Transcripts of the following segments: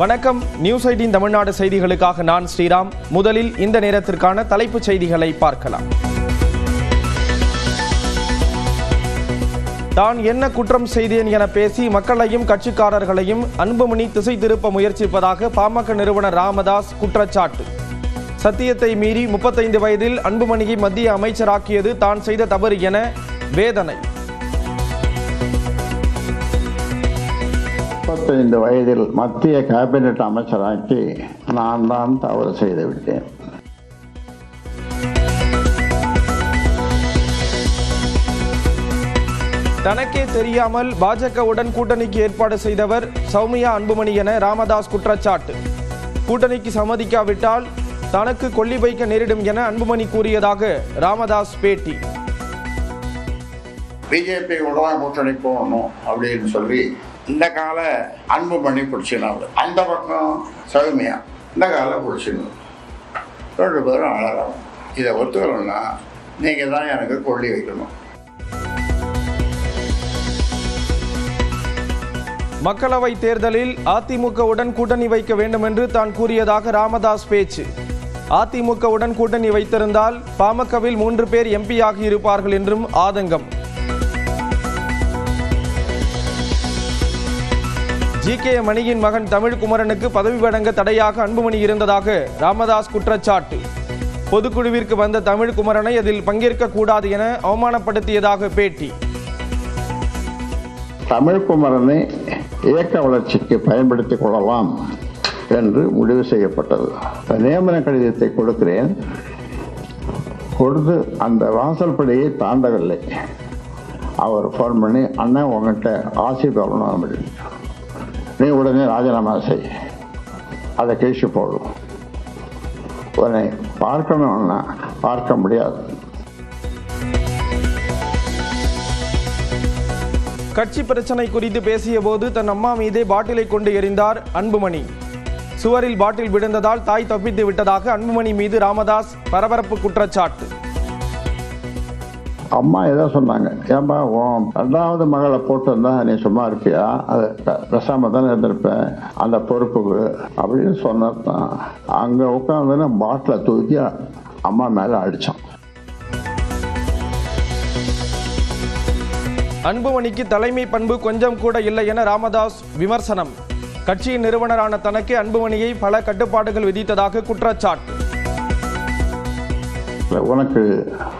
வணக்கம். நியூஸ் ஐடின் தமிழ்நாடு செய்திகளுக்காக நான் ஸ்ரீராம். முதலில் இந்த நேரத்திற்கான தலைப்புச் செய்திகளை பார்க்கலாம். தான் என்ன குற்றம் செய்தேன் என பேசி மக்களையும் கட்சிக்காரர்களையும் அன்புமணி திசை திருப்ப முயற்சிப்பதாக பாமக நிறுவனர் ராமதாஸ் குற்றச்சாட்டு. சத்தியத்தை மீறி முப்பத்தைந்து வயதில் அன்புமணியை மத்திய அமைச்சராக்கியது தான் செய்த தவறு என வேதனை. முப்பத்தைந்து வயதில் மத்திய கேபினெட் அமைச்சராக்கி நான் தான் தவறு செய்து விட்டேன். தனக்கே தெரியாமல் பாஜகவுடன் கூட்டணிக்கு ஏற்பாடு செய்தவர் சௌமியா அன்புமணி என ராமதாஸ் குற்றச்சாட்டு. கூட்டணிக்கு சம்மதிக்காவிட்டால் தனக்கு கொல்லி வைக்க நேரிடும் என அன்புமணி கூறியதாக ராமதாஸ் பேட்டி. பிஜேபி கூட்டணி போகணும் அப்படின்னு சொல்லி இந்த கால அன்புமணி பிடிச்சினாள் அந்த பக்கம் சௌமியா இந்த கால பிடிச்சினு ரெண்டு பேரும் அழகாகும் இதை ஒத்துக்கணும்னா நீங்கள் தான் எனக்கு கொள்ளி வைக்கணும். மக்களவை தேர்தலில் அதிமுகவுடன் கூட்டணி வைக்க வேண்டும் என்று தான் கூறியதாக ராமதாஸ் பேச்சு. அதிமுகவுடன் கூட்டணி வைத்திருந்தால் பாமகவில் மூன்று பேர் எம்பி ஆகியிருப்பார்கள் என்றும் ஆதங்கம். ஜி கே மணியின் மகன் தமிழ்குமரனுக்கு பதவி வழங்க தடையாக அன்புமணி இருந்ததாக ராமதாஸ் குற்றச்சாட்டு. பொதுக்குழுவிற்கு வந்த தமிழ்குமரனை அதில் பங்கேற்க கூடாது என அவமானப்படுத்தியதாக பேட்டி. தமிழ்குமரனை இயக்க வளர்ச்சிக்கு பயன்படுத்திக் கொள்ளலாம் என்று முடிவு செய்யப்பட்டது. நியமன கடிதத்தை கொடுக்கிறேன். கொடுத்து அந்த வாசல்படியை தாண்டவில்லை. அவர் ஃபோன் பண்ணி அண்ணன் உங்ககிட்ட தரணும் அப்படின்னு நீ உடனே ராஜினாமா செய். அதை கழிச்சு போடும் உன்னை பார்க்கணும்னா பார்க்க முடியாது. கட்சி பிரச்சனை குறித்து பேசிய போது தன் அம்மா மீதே பாட்டிலை கொண்டு எறிந்தார் அன்புமணி. சுவரில் பாட்டில் விழுந்ததால் தாய் தப்பித்து விட்டதாக அன்புமணி மீது ராமதாஸ் பரபரப்பு குற்றச்சாட்டு. அம்மா ஏதோ சொன்னாங்க. ஏன்பா உன் ரெண்டாவது மகளை போட்டிருந்தா நீ சும்மா இருப்பியா அது ப- பேசாம தானே இருந்திருப்பேன் அந்த பொறுப்புக்கு அப்படின்னு சொன்னதான் அங்கே உட்காந்து பாட்டில் தூக்கி அம்மா மேலே அடித்தான் அன்புமணிக்கு தலைமை பண்பு கொஞ்சம் கூட இல்லை என ராமதாஸ் விமர்சனம். கட்சியின் நிறுவனரான தனக்கு அன்புமணியை பல கட்டுப்பாடுகள் விதித்ததாக குற்றச்சாட்டு. உனக்கு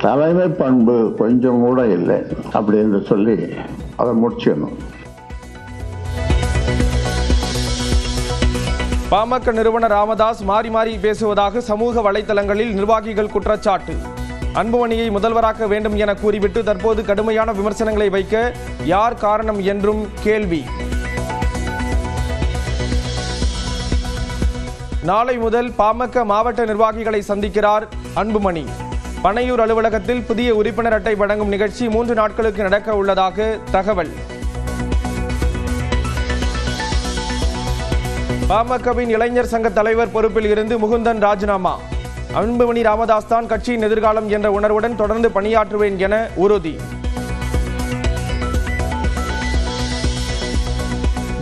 தலைமை பண்பு கொஞ்சம் கூட இல்லை அப்படின்னு சொல்லி அதை முடிச்சிடணும். பாமக நிறுவனர் ராமதாஸ் மாறி மாறி பேசுவதாக சமூக வலைதளங்களில் நிர்வாகிகள் குற்றச்சாட்டு. அன்புமணியை முதல்வராக்க வேண்டும் என கூறிவிட்டு தற்போது கடுமையான விமர்சனங்களை வைக்க யார் காரணம் என்றும் கேள்வி. நாளை முதல் பாமக மாவட்ட நிர்வாகிகளை சந்திக்கிறார் அன்புமணி. பனையூர் அலுவலகத்தில் புதிய உறுப்பினர் அட்டை வழங்கும் நிகழ்ச்சி மூன்று நாட்களுக்கு நடக்க உள்ளதாக தகவல். பாமகவின் இளைஞர் சங்க தலைவர் பொறுப்பில் இருந்து முகுந்தன் ராஜினாமா. அன்புமணி ராமதாஸ் தான் கட்சியின் எதிர்காலம் என்ற உணர்வுடன் தொடர்ந்து பணியாற்றுவேன் என உறுதி.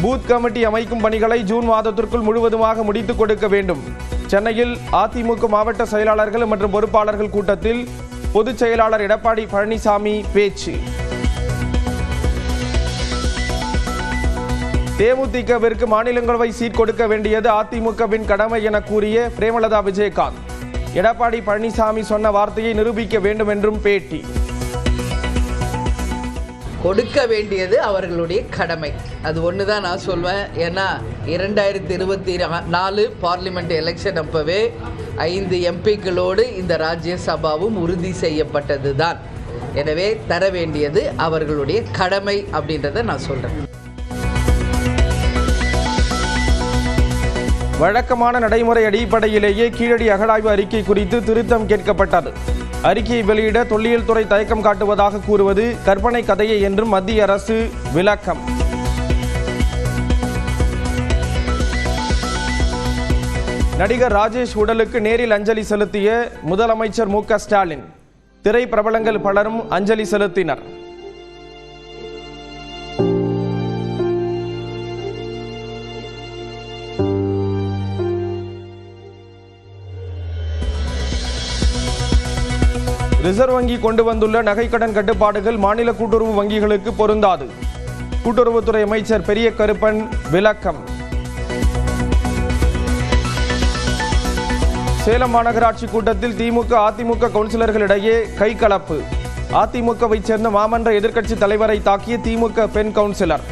பூத் கமிட்டி அமைக்கும் பணிகளை ஜூன் மாதத்திற்குள் முழுவதுமாக முடித்துக் கொடுக்க வேண்டும். சென்னையில் அதிமுக மாவட்ட செயலாளர்கள் மற்றும் பொறுப்பாளர்கள் கூட்டத்தில் பொதுச் செயலாளர் எடப்பாடி பழனிசாமி பேச்சு. தேமுதிகவிற்கு மாநிலங்களவை சீட் கொடுக்க வேண்டியது அதிமுகவின் கடமை என கூறிய பிரேமலதா விஜயகாந்த். எடப்பாடி பழனிசாமி சொன்ன வார்த்தையை நிரூபிக்க வேண்டும் என்றும் பேட்டி. கொடுக்க வேண்டியது அவர்களுடைய கடமை. அது ஒன்று தான் நான் சொல்வேன். ஏன்னா இரண்டாயிரத்தி இருபத்தி நாலு பார்லிமெண்ட் எலெக்ஷன் அப்போவே ஐந்து எம்பிக்களோடு இந்த ராஜ்யசபாவும் உறுதி செய்யப்பட்டது தான் எனவே தர வேண்டியது அவர்களுடைய கடமை அப்படின்றத நான் சொல்கிறேன் வழக்கமான நடைமுறை அடிப்படையிலேயே கீழடி அகழாய்வு அறிக்கை குறித்து திருத்தம் கேட்கப்பட்டது. அறிக்கையை வெளியிட தொல்லியல் துறை தயக்கம் காட்டுவதாக கூறுவது கற்பனை கதையை என்றும் மத்திய அரசு விளக்கம். நடிகர் ராஜேஷ் உடலுக்கு நேரில் அஞ்சலி செலுத்திய முதலமைச்சர் மு க ஸ்டாலின். திரை பிரபலங்கள் பலரும் அஞ்சலி செலுத்தினர். ரிசர்வ் வங்கி கொண்டு வந்துள்ள நகைக்கடன் கட்டுப்பாடுகள் மாநில கூட்டுறவு வங்கிகளுக்கு பொருந்தாது. கூட்டுறவுத்துறை அமைச்சர் பெரிய கருப்பன் விளக்கம். சேலம் மாநகராட்சி கூட்டத்தில் திமுக அதிமுக கவுன்சிலர்களிடையே கைகலப்பு அதிமுகவை சேர்ந்த மாமன்ற எதிர்க்கட்சி தலைவரை தாக்கிய திமுக பெண் கவுன்சிலர்.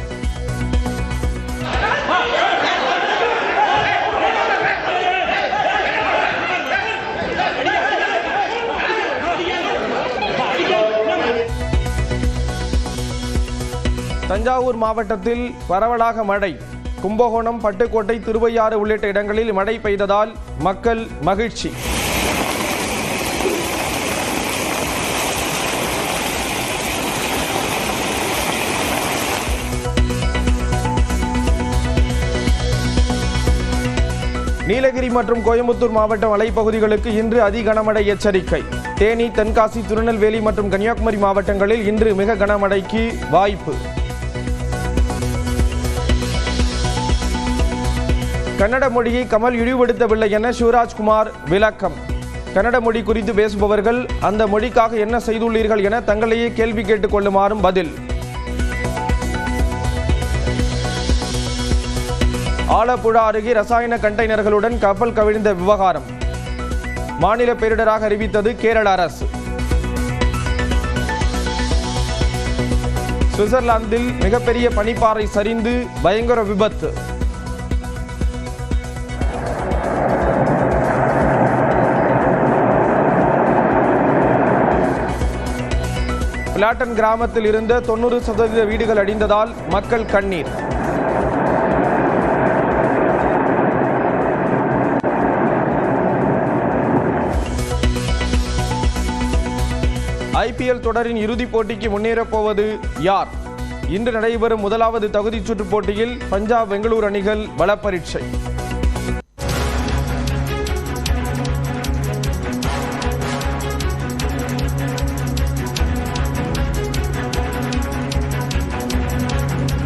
தஞ்சாவூர் மாவட்டத்தில் பரவலாக மழை. கும்பகோணம் பட்டுக்கோட்டை திருவையாறு உள்ளிட்ட இடங்களில் மழை பெய்ததால் மக்கள் மகிழ்ச்சி. நீலகிரி மற்றும் கோயம்புத்தூர் மாவட்ட மலைப்பகுதிகளுக்கு இன்று அதி கனமழை எச்சரிக்கை. தேனி தென்காசி திருநெல்வேலி மற்றும் கன்னியாகுமரி மாவட்டங்களில் இன்று மிக கனமழைக்கு வாய்ப்பு. கன்னட மொழியை கமல் இழிவுபடுத்தவில்லை என சிவராஜ்குமார் விளக்கம். கன்னட மொழி குறித்து பேசுபவர்கள் அந்த மொழிக்காக என்ன செய்துள்ளீர்கள் என தங்களையே கேள்வி கேட்டுக் கொள்ளுமாறும் பதில். ஆலப்புழா அருகே ரசாயன கண்டெய்னர்களுடன் கப்பல் கவிழ்ந்த விவகாரம். மாநில பேரிடராக அறிவித்தது கேரள அரசு. சுவிட்சர்லாந்தில் மிகப்பெரிய பனிப்பாறை சரிந்து பயங்கர விபத்து. பிளாட்டன் கிராமத்தில் இருந்த தொண்ணூறு சதவீத வீடுகள் அடிந்ததால் மக்கள் கண்ணீர். ஐபிஎல் தொடரின் இறுதிப் போட்டிக்கு முன்னேறப் போவது யார்? இன்று நடைபெறும் முதலாவது தகுதிச் சுற்றுப் போட்டியில் பஞ்சாப் பெங்களூர் அணிகள் பலப்பரீட்சை.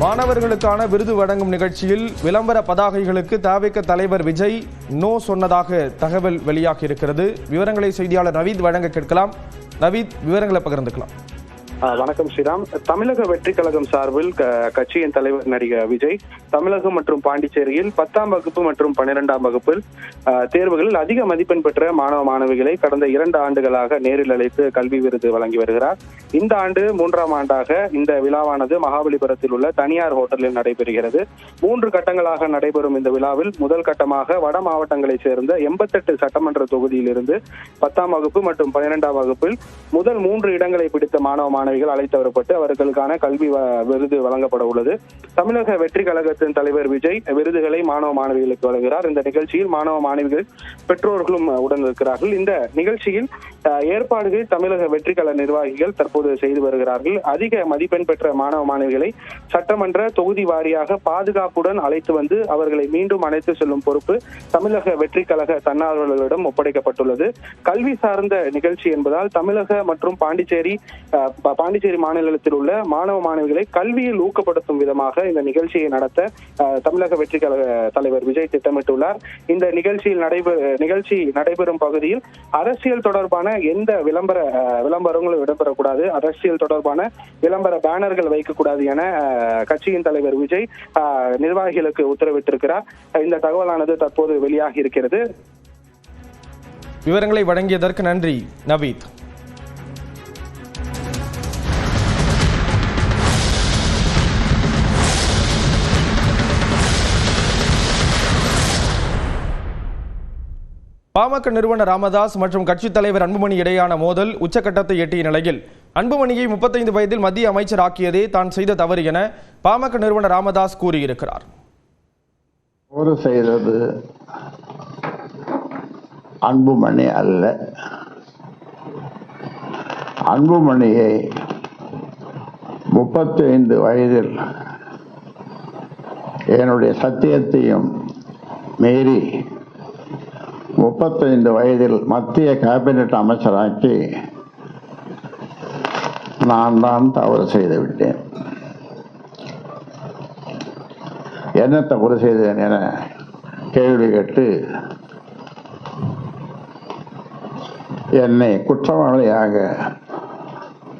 மாணவர்களுக்கான விருது வழங்கும் நிகழ்ச்சியில் விளம்பர பதாகைகளுக்கு தாவேக்க தலைவர் விஜய் நோ சொன்னதாக தகவல் வெளியாகி இருக்கிறது விவரங்களை செய்தியாளர் நவீத் வழங்க கேட்கலாம். நவீத் விவரங்களை பகிர்ந்துக்கலாம். வணக்கம் ஸ்ரீராம். தமிழக வெற்றி கழகம் சார்பில் கட்சியின் தலைவர் நடிகர் விஜய் தமிழகம் மற்றும் பாண்டிச்சேரியில் பத்தாம் வகுப்பு மற்றும் பன்னிரெண்டாம் வகுப்பில் தேர்வுகளில் அதிக மதிப்பெண் பெற்ற மாணவ மாணவிகளை கடந்த இரண்டு ஆண்டுகளாக நேரில் அழைத்து கல்வி விருது வழங்கி வருகிறார். இந்த ஆண்டு மூன்றாம் ஆண்டாக இந்த விழாவானது மகாபலிபுரத்தில் உள்ள தனியார் ஹோட்டலில் நடைபெறுகிறது. மூன்று கட்டங்களாக நடைபெறும் இந்த விழாவில் முதல் கட்டமாக வட மாவட்டங்களைச் சேர்ந்த எண்பத்தெட்டு சட்டமன்ற தொகுதியிலிருந்து பத்தாம் வகுப்பு மற்றும் பன்னிரெண்டாம் வகுப்பில் முதல் மூன்று இடங்களை பிடித்த மாணவ மாணவிகள் அழைத்து வரப்பட்டு அவர்களுக்கான கல்வி விருது வழங்கப்பட உள்ளது. தமிழக வெற்றி கழகத்தின் தலைவர் விஜய் விருதுகளை மாணவ மாணவிகளுக்கு வழங்குகிறார். இந்த நிகழ்ச்சியில் மாணவ மாணவிகள் பெற்றோர்களும் உடன் இருக்கிறார்கள் இந்த நிகழ்ச்சியில் ஏற்பாடுகள் தமிழக வெற்றி கழக நிர்வாகிகள் தற்போது செய்து வருகிறார்கள். அதிக மதிப்பெண் பெற்ற மாணவ மாணவிகளை சட்டமன்ற தொகுதி வாரியாக பாதுகாப்புடன் அழைத்து வந்து அவர்களை மீண்டும் அழைத்து செல்லும் பொறுப்பு தமிழக வெற்றி கழக தன்னார்வலர்களிடம் ஒப்படைக்கப்பட்டுள்ளது. கல்வி சார்ந்த நிகழ்ச்சி என்பதால் தமிழக மற்றும் பாண்டிச்சேரி பாண்டிச்சேரி மாநிலத்தில் உள்ள மாணவ மாணவிகளை கல்வியில் ஊக்கப்படுத்தும் விதமாக இந்த நிகழ்ச்சியை நடத்த அஹ், தமிழக வெற்றி கழக தலைவர் விஜய் திட்டமிட்டுள்ளார். இந்த நிகழ்ச்சியில் நடைபெற நிகழ்ச்சி நடைபெறும் பகுதியில் அரசியல் தொடர்பான எந்த விளம்பர விளம்பரங்களும் இடம்பெறக்கூடாது. அரசியல் தொடர்பான விளம்பர பேனர்கள் வைக்கக்கூடாது என கட்சியின் தலைவர் விஜய் அஹ், நிர்வாகிகளுக்கு உத்தரவிட்டிருக்கிறார். இந்த தகவலானது தற்போது வெளியாகி இருக்கிறது. விவரங்களை வழங்கியதற்கு நன்றி நவீத். பாமக நிறுவனர் ராமதாஸ் மற்றும் கட்சித் தலைவர் அன்புமணி இடையான மோதல் உச்சக்கட்டத்தை எட்டிய நிலையில். அன்புமணியை முப்பத்தைந்து வயதில் மத்திய அமைச்சர் ஆக்கியதே தான் செய்த தவறு என பாமக நிறுவனர் ராமதாஸ் கூறியிருக்கிறார். செய்தது அன்புமணி அல்ல. அன்புமணியை முப்பத்தி ஐந்து வயதில் என்னுடைய சத்தியத்தையும் மீறி முப்பத்தைந்து வயதில் மத்திய கேபினட் அமைச்சராக்கி நான் தான் தவறு செய்து விட்டேன். என்ன தவறு செய்தேன் என கேள்வி கேட்டு என்னை குற்றவாளியாக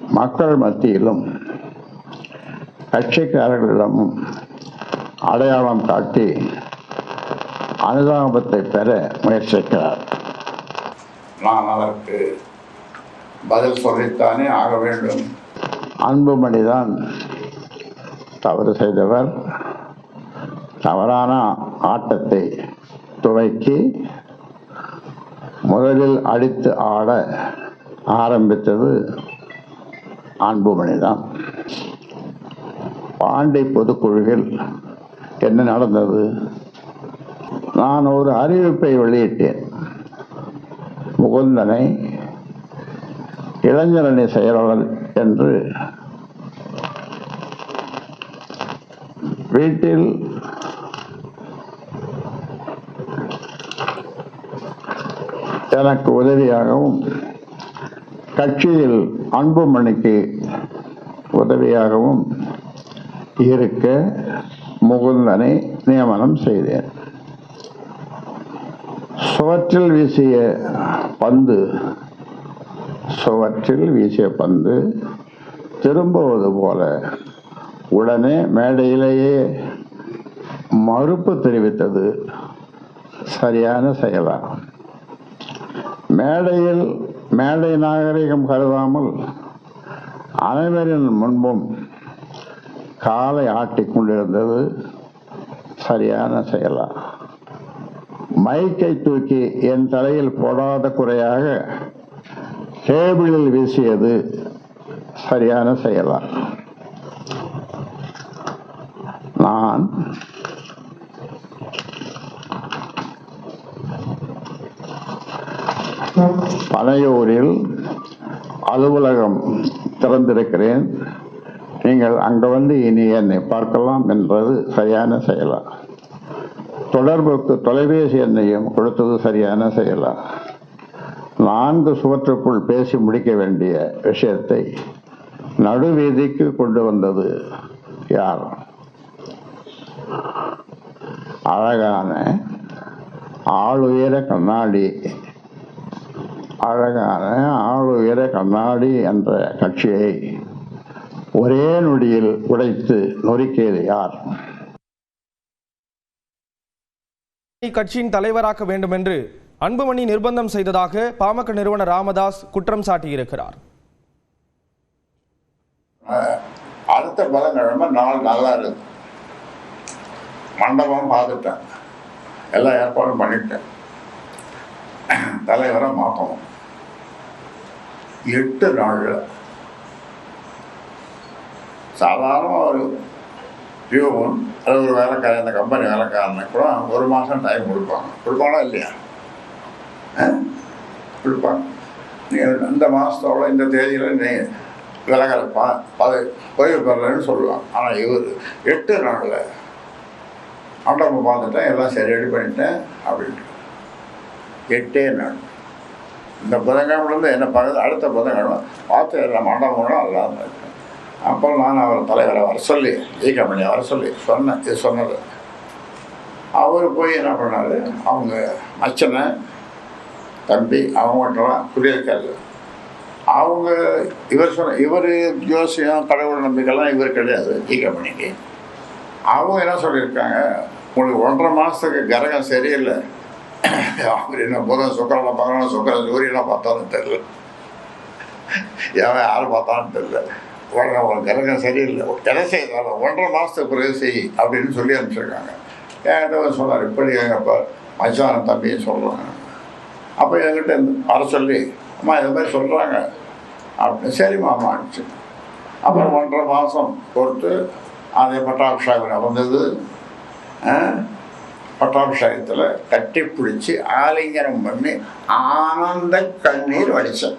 மக்கள் மத்தியிலும் கட்சிக்காரர்களிடமும் அடையாளம் காட்டி அனுதாபத்தை பெற முயற்சிக்கிறார். நான் அதற்கு பதில் சொல்லித்தானே ஆக வேண்டும். அன்புமணிதான் தவறு செய்தவர் தவறான ஆட்டத்தை துவக்கி முதலில் அடித்து ஆட ஆரம்பித்தது அன்புமணிதான் பாண்டி பொதுக்குழுவில் என்ன நடந்தது? நான் ஒரு அறிவிப்பை வெளியிட்டேன். முகுந்தனை இளைஞரணி செயலாளர் என்று. வீட்டில் எனக்கு உதவியாகவும் கட்சியில் அன்புமணிக்கு உதவியாகவும் இருக்க முகுந்தனை நியமனம் செய்தேன். சுவற்றில் வீசிய பந்து சுவற்றில் வீசிய பந்து திரும்புவது போல உடனே மேடையிலேயே மறுப்பு தெரிவித்தது சரியான செயலா. மேடையில் மேடை நாகரிகம் கருதாமல் அனைவரின் முன்பும் காலை ஆட்டிக் கொண்டிருந்தது சரியான செயலா. மைக்கை தூக்கி என் தலையில் போடாத குறையாக டேபிளில் வீசியது சரியான செயலா. நான் பனையூரில் அலுவலகம் திறந்திருக்கிறேன். நீங்கள் அங்கே வந்து இனி என்னை பார்க்கலாம் என்றது சரியான செயலா. தொடர்புக்கு தொலைபேசி எண்ணையும் கொடுத்தது சரியான செயலா நான்கு சுவற்றுக்குள் பேசி முடிக்க வேண்டிய விஷயத்தை நடுவீதிக்கு கொண்டு வந்தது யார்? அழகான ஆளுயர கண்ணாடி. அழகான ஆளுயர கண்ணாடி என்ற கட்சியை ஒரே நொடியில் உடைத்து நொறுக்கியது யார்? கட்சியின் தலைவராக்க வேண்டும் என்று அன்புமணி நிர்பந்தம் செய்ததாக பாமக நிறுவனர் ராமதாஸ் குற்றம் சாட்டியிருக்கிறார். அடுத்த புதன்கிழமை நாள் நல்லா இருக்கு மண்டபம் பார்த்துட்டேன். எல்லா ஏற்பாடும் பண்ணிட்டேன். தலைவரை மாற்றணும் எட்டு நாள் சாதாரண ஒரு பியூன் அது ஒரு வேலைக்காரன் இந்த கம்பெனி வேலைக்காரனுக்கு கூட ஒரு மாதம் டைம் கொடுப்பாங்க. கொடுப்பாங்களா இல்லையா? கொடுப்பாங்க. நீங்கள் இந்த மாதத்தோட இந்த தேதியில் நீ விலகலை பா பதவி ஓய்வு பெறலன்னு சொல்லலாம் ஆனால் இவர் எட்டு நாளில் மண்டபம் பார்த்துட்டேன் எல்லாம் சரி ரெடி பண்ணிட்டேன் அப்படின்ட்டு. எட்டே நாள். இந்த புதன்கிழமைலேருந்து என்ன பகுதி அடுத்த புதன்கிழமை பார்த்து எல்லாம் மண்டபம்லாம் எல்லாம் இருக்கு அப்போ நான் அவர் தலைவரை வர சொல்லி ஈ கம்பெனியை வர சொல்லி சொன்னேன் இது சொன்னது அவர் போய் என்ன பண்ணார்? அவங்க மச்சனை தம்பி அவங்ககிட்டலாம் குடியிருக்காரு அவங்க இவர் சொன்ன இவர் ஜோசியம் கடவுள் நம்பிக்கைலாம் இவர் கிடையாது ஈ கம்பெனிக்கு அவங்க என்ன சொல்லியிருக்காங்க? உங்களுக்கு ஒன்றரை மாதத்துக்கு கரகம் சரியில்லை. அவர் என்ன புதன் சுக்கரெல்லாம் பார்க்கணும் சுக்கரன் சூரியனாக பார்த்தாலும் தெரில எவன் யார் பார்த்தாலும் தெரில உடனே ஒரு கிரகம் சரியில்லை. எதை செய்தாலும் ஒன்றரை மாதத்துக்கு பிறகு செய் அப்படின்னு சொல்லி அனுப்பிச்சிருக்காங்க. என்கிட்ட சொன்னார் இப்படி எங்கள் மச்சான தம்பியும் சொல்கிறாங்க அப்போ என்கிட்ட வர சொல்லி அம்மா இது மாதிரி சொல்கிறாங்க அப்படின்னு சரிம்மா அம்மா அனுப்பிச்சு. அப்புறம் ஒன்றரை மாதம் பொறுத்து அதே பட்டாபிஷேகம் நடந்தது. பட்டாபிஷேகத்தில் கட்டி பிடிச்சி ஆலிங்கனம் பண்ணி ஆனந்த கண்ணீர் வடித்தேன்